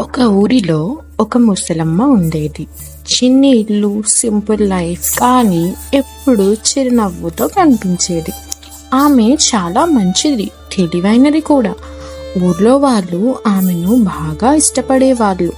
ఒక ఊరిలో ఒక ముసలమ్మ ఉండేది. చిన్ని ఇల్లు సింపుల్ లైఫ్ కానీ ఎప్పుడు చిరునవ్వుతో కనిపించేది. ఆమె చాలా మంచిది తెలివైనది కూడా. ఊర్లో వాళ్ళు ఆమెను బాగా ఇష్టపడేవాళ్ళు.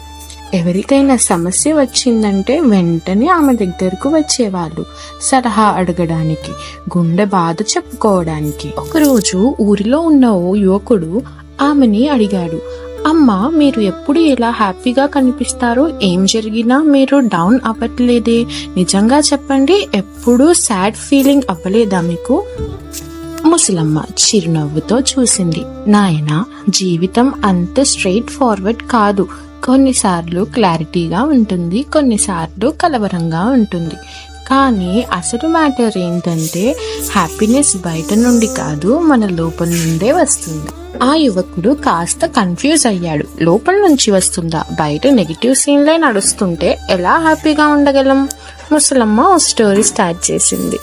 ఎవరికైనా సమస్య వచ్చిందంటే వెంటనే ఆమె దగ్గరకు వచ్చేవాళ్ళు. సలహా అడగడానికి గుండె బాధ చెప్పుకోవడానికి. ఒకరోజు ఊరిలో ఉన్న ఓ యువకుడు ఆమెని అడిగాడు. అమ్మ మీరు ఎప్పుడు ఇలా హ్యాపీగా కనిపిస్తారు ఏం జరిగినా మీరు డౌన్ అవ్వట్లేదే. నిజంగా చెప్పండి ఎప్పుడు సాడ్ ఫీలింగ్ అవ్వలేదా మీకు? ముసలమ్మ చిరునవ్వుతో చూసింది. నాయన జీవితం అంత స్ట్రైట్ ఫార్వర్డ్ కాదు. కొన్నిసార్లు క్లారిటీగా ఉంటుంది కొన్నిసార్లు కలవరంగా ఉంటుంది. కానీ అసలు మ్యాటర్ ఏంటంటే హ్యాపీనెస్ బయట నుండి కాదు మన లోపల నుండే వస్తుంది. ఆ యువకుడు కాస్త కన్ఫ్యూజ్ అయ్యాడు. లోపల నుంచి వస్తుందా? బయట నెగిటివ్ సీన్లే నడుస్తుంటే ఎలా హ్యాపీగా ఉండగలం? ముసలమ్మ ఓ స్టోరీ స్టార్ట్ చేసింది.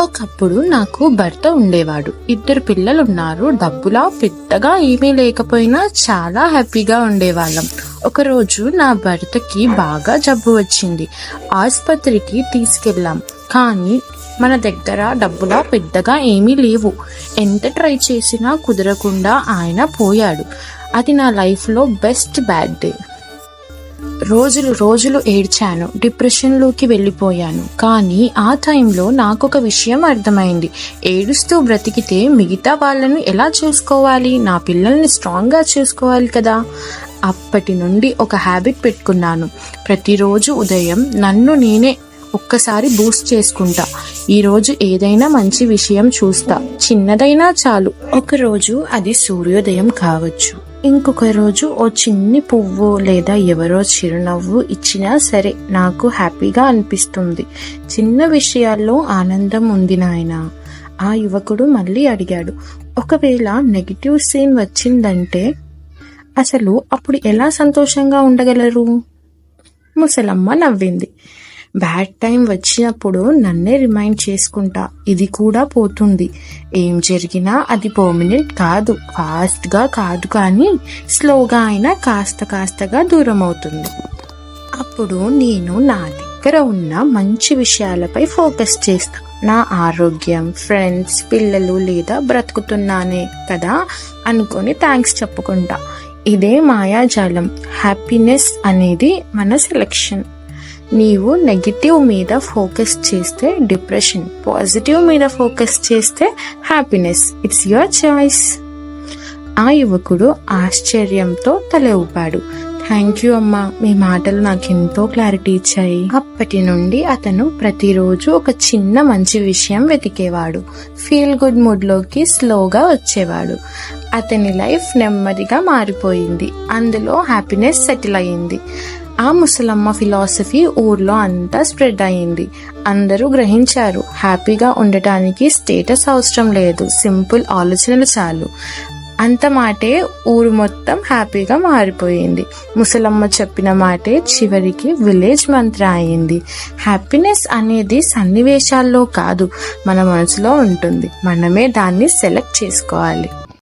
ఒకప్పుడు నాకు భర్త ఉండేవాడు. ఇద్దరు పిల్లలు ఉన్నారు డబ్బులా పెద్దగా ఏమీ లేకపోయినా చాలా హ్యాపీగా ఉండేవాళ్ళం. ఒకరోజు నా భర్తకి బాగా జబ్బు వచ్చింది. ఆసుపత్రికి తీసుకెళ్ళాం. కానీ మన దగ్గర డబ్బులా పెద్దగా ఏమీ లేవు. ఎంత ట్రై చేసినా కుదరకుండా ఆయన పోయాడు. అది నా లైఫ్లో బెస్ట్ బ్యాడ్ డే. రోజులు రోజులు ఏడ్చాను. డిప్రెషన్లోకి వెళ్ళిపోయాను. కానీ ఆ టైంలో నాకు ఒక విషయం అర్థమైంది. ఏడుస్తూ బ్రతికితే మిగతా వాళ్ళను ఎలా చూసుకోవాలి? నా పిల్లల్ని స్ట్రాంగ్గా చూసుకోవాలి కదా. అప్పటి నుండి ఒక హ్యాబిట్ పెట్టుకున్నాను. ప్రతిరోజు ఉదయం నన్ను నేనే ఒక్కసారి బూస్ట్ చేసుకుంటా. ఈరోజు ఏదైనా మంచి విషయం చూస్తా. చిన్నదైనా చాలు. ఒకరోజు అది సూర్యోదయం కావచ్చు. ఇంకొక రోజు ఓ చిన్ని పువ్వు లేదా ఎవరో చిరునవ్వు ఇచ్చినా సరే నాకు హ్యాపీగా అనిపిస్తుంది. చిన్న విషయాల్లో ఆనందం ఉంది నాయన. ఆ యువకుడు మళ్ళీ అడిగాడు ఒకవేళ నెగిటివ్ సీన్ వచ్చిందంటే అసలు అప్పుడు ఎలా సంతోషంగా ఉండగలరు? ముసలమ్మ నవ్వింది. బ్యాడ్ టైం వచ్చినప్పుడు నన్నే రిమైండ్ చేసుకుంటా. ఇది కూడా పోతుంది. ఏం జరిగినా అది పర్మనెంట్ కాదు. ఫాస్ట్గా కాదు కానీ స్లోగా అయినా కాస్త కాస్తగా దూరం అవుతుంది అప్పుడు నేను నా దగ్గర ఉన్న మంచి విషయాలపై ఫోకస్ చేస్తా. నా ఆరోగ్యం ఫ్రెండ్స్ పిల్లలు లేదా బ్రతుకుతున్నానే కదా అనుకొని థ్యాంక్స్ చెప్పుకుంటా. ఇదే మాయాజాలం. హ్యాపీనెస్ అనేది మన సెలెక్షన్ నీవు నెగిటివ్ మీద ఫోకస్ చేస్తే డిప్రెషన్ పాజిటివ్ మీద ఫోకస్ చేస్తే హ్యాపీనెస్ ఇట్స్ యువర్ చాయిస్ ఆ యువకుడు ఆశ్చర్యంతో తల ఊపాడు థ్యాంక్ యూ అమ్మా. మీ మాటలు నాకు ఎంతో క్లారిటీ ఇచ్చాయి. అప్పటి నుండి అతను ప్రతిరోజు ఒక చిన్న మంచి విషయం వెతికేవాడు. ఫీల్ గుడ్ మూడ్లోకి స్లోగా వచ్చేవాడు. అతని లైఫ్ నెమ్మదిగా మారిపోయింది. అందులో హ్యాపీనెస్ సెటిల్ అయింది. ఆ ముసలమ్మ ఫిలాసఫీ ఊర్లో అంతా స్ప్రెడ్ అయింది. అందరూ గ్రహించారు. హ్యాపీగా ఉండటానికి స్టేటస్ అవసరం లేదు. సింపుల్ ఆలోచనలు చాలు. అంత మాటే ఊరు మొత్తం హ్యాపీగా మారిపోయింది. ముసలమ్మ చెప్పిన మాటే చివరికి విలేజ్ మంత్ర అయింది. హ్యాపీనెస్ అనేది సన్నివేశాల్లో కాదు మన మనసులో ఉంటుంది. మనమే దాన్ని సెలెక్ట్ చేసుకోవాలి.